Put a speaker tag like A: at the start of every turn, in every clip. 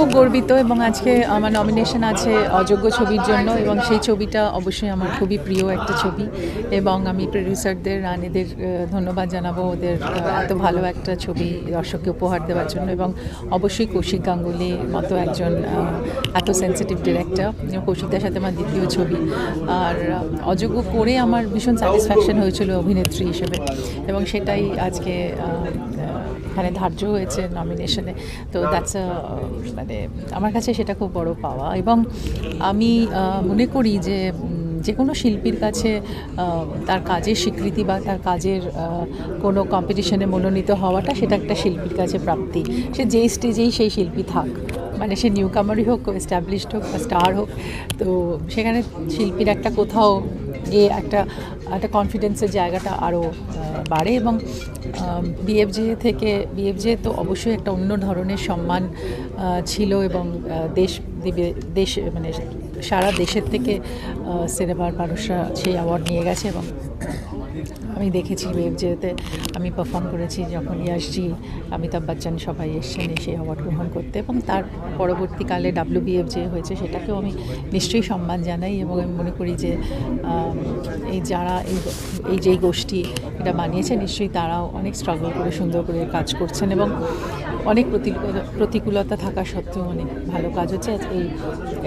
A: খুব গর্বিত এবং আজকে আমার নমিনেশন আছে অযোগ্য ছবির জন্য এবং সেই ছবিটা অবশ্যই আমার খুবই প্রিয় একটা ছবি এবং আমি প্রডিউসারদের রানীদের ধন্যবাদ জানাব ওদের এত ভালো একটা ছবি দর্শককে উপহার দেওয়ার জন্য এবং অবশ্যই কৌশিক গাঙ্গুলির মতো একজন এত সেন্সিটিভ ডিরেক্টর কৌশিকদার সাথে আমার দ্বিতীয় ছবি। আর অযোগ্য করে আমার ভীষণ স্যাটিসফ্যাকশন হয়েছিল অভিনেত্রী হিসেবে এবং সেটাই আজকে এখানে ধার্য হয়েছে নমিনেশনে তো দ্যাটস মানে আমার কাছে সেটা খুব বড় পাওয়া। এবং আমি মনে করি যে যে কোনো শিল্পীর কাছে তার কাজের স্বীকৃতি বা তার কাজের কোনো কম্পিটিশনে মনোনীত হওয়াটা সেটা একটা শিল্পীর কাছে প্রাপ্তি। সে যেই স্টেজেই সেই শিল্পী থাক। মানে সে নিউ কামারই হোক এস্টাবলিশড হোক বা স্টার হোক, তো সেখানে শিল্পীর একটা কোথাও গিয়ে একটা একটা কনফিডেন্সের জায়গাটা আরও বাড়ে এবং বিএফজে থেকে বিএফজে তো অবশ্যই একটা অন্য ধরনের সম্মান ছিল এবং দেশ, দিবে- দেশ মানে সারা দেশের থেকে সিনেমার মানুষরা সেই অ্যাওয়ার্ড নিয়ে গেছে এবং আমি দেখেছি বিএফজেতে আমি পারফর্ম করেছি যখন ইয়াসজি অমিতাভ বচ্চন সবাই এসছেন সেই অ্যাওয়ার্ড গ্রহণ করতে এবং তার পরবর্তীকালে ডাব্লিউ বিএফজে হয়েছে, সেটাকেও আমি নিশ্চয়ই সম্মান জানাই এবং আমি মনে করি যে এই যারা এই যেই গোষ্ঠী এটা বানিয়েছে, নিশ্চয়ই তারাও অনেক স্ট্রাগল করে, সুন্দর করে কাজ করছেন এবং অনেক প্রতিকূল- প্রতিকূলতা থাকা সত্ত্বেও অনেক ভালো কাজ হচ্ছে। এই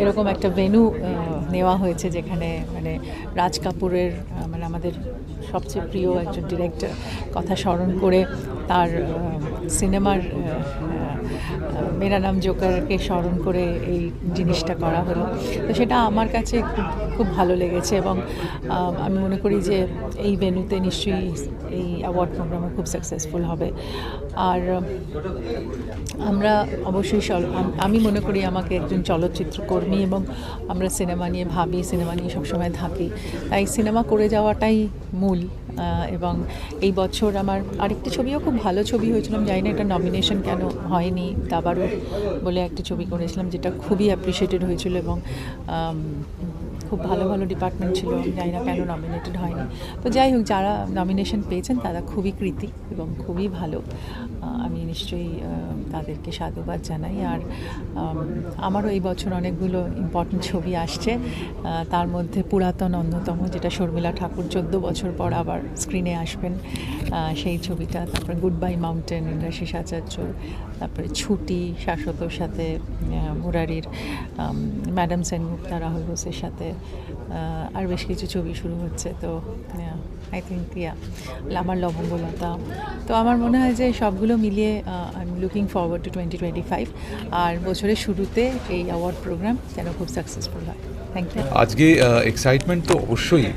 A: এরকম একটা ভেনু নেওয়া হয়েছে যেখানে মানে রাজ কাপুরের মানে আমাদের সবচেয়ে প্রিয় একজন ডিরেক্টর কথা স্মরণ করে তার সিনেমার মেরা নাম জোকারকে স্মরণ করে এই জিনিসটা করা হলো। তো সেটা আমার কাছে খুব খুব ভালো লেগেছে এবং আমি মনে করি যে এই ভেন্যুতে নিশ্চয়ই এই অ্যাওয়ার্ড প্রোগ্রামও খুব সাকসেসফুল হবে। আর, আমরা অবশ্যই আমি মনে করি আমাকে একজন চলচ্চিত্রকর্মী এবং আমরা সিনেমা নিয়ে ভাবি, সিনেমা নিয়ে সবসময় থাকি। তাই সিনেমা করে যাওয়াটাই মূল এবং এই বছর আমার আরেকটি ছবিও খুব ভালো ছবি হয়েছিল, আমি জানি না এটা নমিনেশন কেন হয়নি দাবারও বলে একটি ছবি করেছিলাম, যেটা খুবই অ্যাপ্রিসিয়েটেড হয়েছিল এবং খুব ভালো ভালো ডিপার্টমেন্ট ছিল জানি না কেন নমিনেটেড হয়নি। তো যাই হোক, যারা নমিনেশন পেয়েছেন, তারা খুবই কৃতি এবং খুবই ভালো। আমি নিশ্চয়ই তাদেরকে সাধুবাদ জানাই। আর আমারও এই বছর অনেকগুলো ইম্পর্টেন্ট ছবি আসছে। তার মধ্যে পুরাতন অন্যতম, যেটা শর্মিলা ঠাকুর চোদ্দ বছর পর আবার স্ক্রিনে আসবেন। সেই ছবিটা, তারপরে good bye mountain Indrashis Acharya, তারপরে ছুটি, শাশ্বতর সাথে মুরারির ম্যাডাম সেনগুপ্তা রাহুল ঘোষের সাথে আর বেশ কিছু ছবি শুরু হচ্ছে। তো আই থিঙ্ক ইয়া আমার লবঙ্গলতা। তো আমার মনে হয় যে সবগুলো মিলিয়ে I am looking forward to twenty twenty five আর বছরের শুরুতে এই অ্যাওয়ার্ড প্রোগ্রাম যেন খুব সাকসেসফুল হয়।
B: আজকে এক্সাইটমেন্ট তো অবশ্যই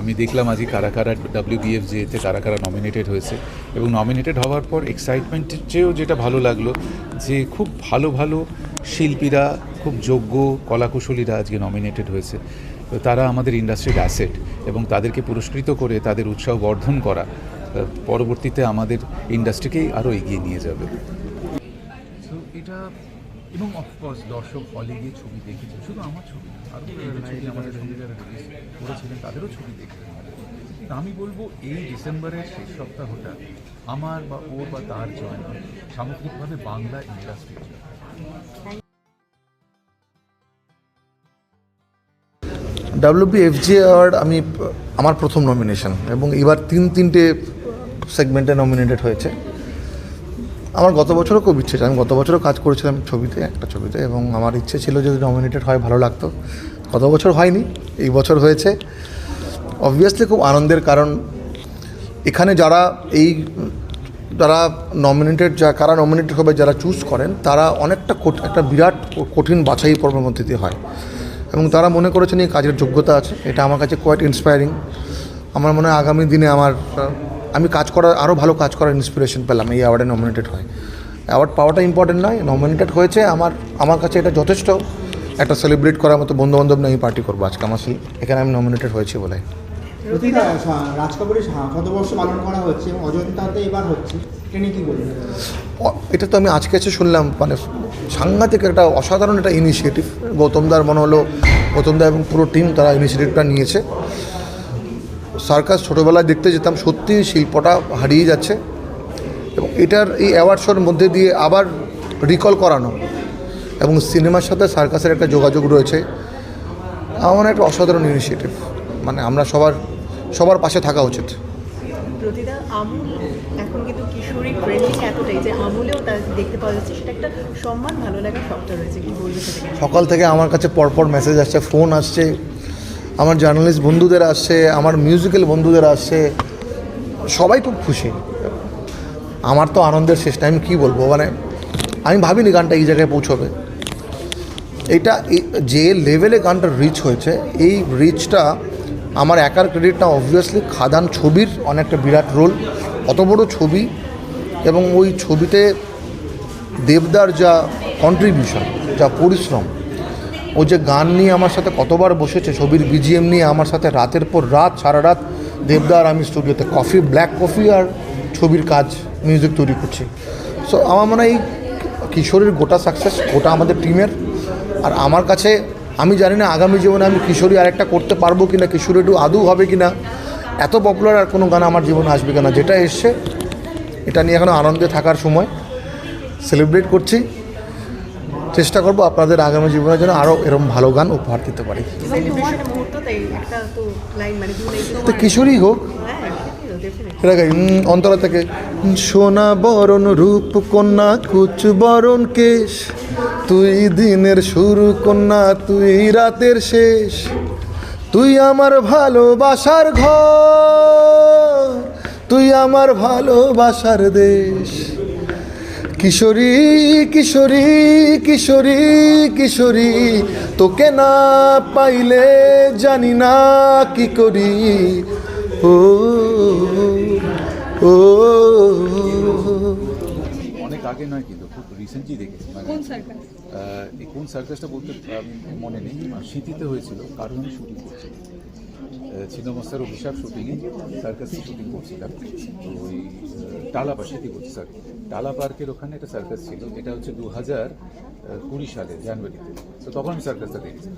B: আমি দেখলাম আজকে কারা কারা ডাব্লিউ বিএফজেতে কারা কারা নমিনেটেড হয়েছে এবং নমিনেটেড হওয়ার পর এক্সাইটমেন্টের চেয়েও যেটা ভালো লাগল যে খুব ভালো ভালো শিল্পীরা খুব যোগ্য কলাকুশলীরা আজকে নমিনেটেড হয়েছে। তারা আমাদের ইন্ডাস্ট্রির অ্যাসেট এবং তাদেরকে পুরস্কৃত করে তাদের উৎসাহ বর্ধন করা পরবর্তীতে আমাদের ইন্ডাস্ট্রিকেই আরও এগিয়ে নিয়ে যাবে।
C: এটা এবং অফকোর্স দর্শক হলে গিয়ে ছবি দেখেছে। শুধু আমার ছবি আরও ছবি আমাদের সঙ্গে যারা রিলিজ করেছিলেন তাদেরও ছবি দেখেছে তা আমি বলব এই ডিসেম্বরের শেষ সপ্তাহটা আমার বা ওর বা তার জন্য সামগ্রিকভাবে বাংলা ইন্ডাস্ট্রির জন্য।
D: ডাব্লিউবিএফজি অ্যাওয়ার্ড আমি আমার প্রথম নমিনেশন এবং এবার তিন তিনটে সেগমেন্টে নমিনেটেড হয়েছে। আমার গত বছরও খুব ইচ্ছে আমি গত বছরও কাজ করেছিলাম ছবিতে, একটা ছবিতে, এবং আমার ইচ্ছে ছিল যদি নমিনেটেড হয়, ভালো লাগতো। গত বছর হয়নি, এই বছর হয়েছে। অবভিয়াসলি খুব আনন্দের কারণ, এখানে যারা এই, যারা নমিনেটেড যা, কারা নমিনেটেড হবে, যারা চুজ করেন, তারা অনেকটা একটা বিরাট কঠিন বাছাই পর্বের মধ্যে দিয়ে হয়। এবং তারা মনে করেছেন এই কাজের যোগ্যতা আছে, এটা আমার কাছে কোয়াইট ইন্সপায়ারিং আমার মনে হয় আগামী দিনে আমার আমি কাজ করার আরও ভালো কাজ করার ইন্সপিরেশন পেলাম এই অ্যাওয়ার্ডে নমিনেটেড হয়। অ্যাওয়ার্ড পাওয়াটা ইম্পর্টেন্ট নয় নমিনেটেড হয়েছে আমার আমার কাছে এটা যথেষ্ট। একটা সেলিব্রেট করার মতো বন্ধুবান্ধব নিয়ে আমি পার্টি করব আজকে আমার সেই- এখানে আমি নমিনেটেড হয়েছি বলে।
E: এটা
D: তো আমি আজকে এসে শুনলাম মানে সাংঘাতিক একটা অসাধারণ একটা ইনিশিয়েটিভ গৌতমদার মনে হলো গৌতমদা এবং পুরো টিম তারা ইনিশিয়েটিভটা নিয়েছে। সার্কাস ছোটোবেলায় দেখতে যেতাম সত্যি শিল্পটা হারিয়ে যাচ্ছে। এবং এটার এই অ্যাওয়ার্ড শোর মধ্যে দিয়ে আবার রিকল করানো এবং সিনেমার সাথে সার্কাসের একটা যোগাযোগ রয়েছে। আমার একটা অসাধারণ ইনিশিয়েটিভ মানে আমরা সবার সবার পাশে থাকা উচিত।
F: প্রতিটা আমুল এখন কিন্তু কিশোরী ট্রেন্ডিং এতটাই যে আমুলেও তার দেখতে পাওয়া যাচ্ছে সেটা একটা সম্মান ভালো লাগা সবটা রয়েছে কি বলবে
D: সকাল থেকে আমার কাছে পরপর মেসেজ আসছে ফোন আসছে আমার জার্নালিস্ট বন্ধুদের আসছে, আমার মিউজিক্যাল বন্ধুদের আসছে, সবাই খুব খুশি। আমার তো আনন্দের শেষ টাইম কী বলব? মানে আমি ভাবিনি গানটা এই জায়গায় পৌঁছবে। এটা যে লেভেলে গানটা রিচ হয়েছে, এই রিচটা আমার একার ক্রেডিট না অবভিয়াসলি খাদান ছবির অনেকটা বিরাট রোল অত বড় ছবি এবং ওই ছবিতে দেবদার যা কন্ট্রিবিউশন যা পরিশ্রম ও যে গান নিয়ে আমার সাথে কতবার বসেছে, ছবির বিজিএম নিয়ে আমার সাথে রাতের পর রাত, সারা রাত দেবদার আমি স্টুডিওতে কফি ব্ল্যাক কফি আর ছবির কাজ মিউজিক তৈরি করছি। সো আমার মনে হয় কিশোরের গোটা সাকসেস গোটা আমাদের টিমের আর আমার কাছে, আমি জানি না আগামী জীবনে আমি কিশোরী আরেকটা করতে পারব কি না কিশোরী একটু আদৌ হবে কি না এত পপুলার আর কোনো গান আমার জীবনে আসবে কিনা, যেটা এসছে, এটা নিয়ে এখনও আনন্দে থাকার সময় সেলিব্রেট করছি। চেষ্টা করব আপনাদের আগামী জীবনের জন্য আরও এরকম ভালো গান উপহার দিতে পারি।
F: একটা তো মানে দু লাইন
D: তো কিশোরী হোক।
F: হ্যাঁ
D: এটা গাই, অন্তরা থেকে সোনা বরণ রূপ কন্যা কুচ বরণ কেশ তুই দিনের শুরু কন্যা তুই রাতের শেষ। তুই আমার ভালোবাসার ঘর তুই আমার ভালোবাসার দেশ। কিশোরী কিশোরী কিশোরী কিশোরী তোকে না পাইলে জানি না কি করি। ও ও
B: অনেক আগে নয় কিন্তু খুব রিসেন্টলি দেখেছি। মানে কোন সার্কাসটা বলতে মনে নেই শীতিতে হয়েছিল কারণ আমি শুটিং ছিন্নমস্তার অভিশাপ শুটিংয়ে সার্কাসেই শুটিং করছিলাম। তো ওই আহ, টালা পার্ক সেটি বলছি সরি টালা পার্কের ওখানে একটা সার্কাস ছিল এটা হচ্ছে দু হাজার কুড়ি সালে জানুয়ারিতে। তো তখন আমি সার্কাসটা দেখেছি।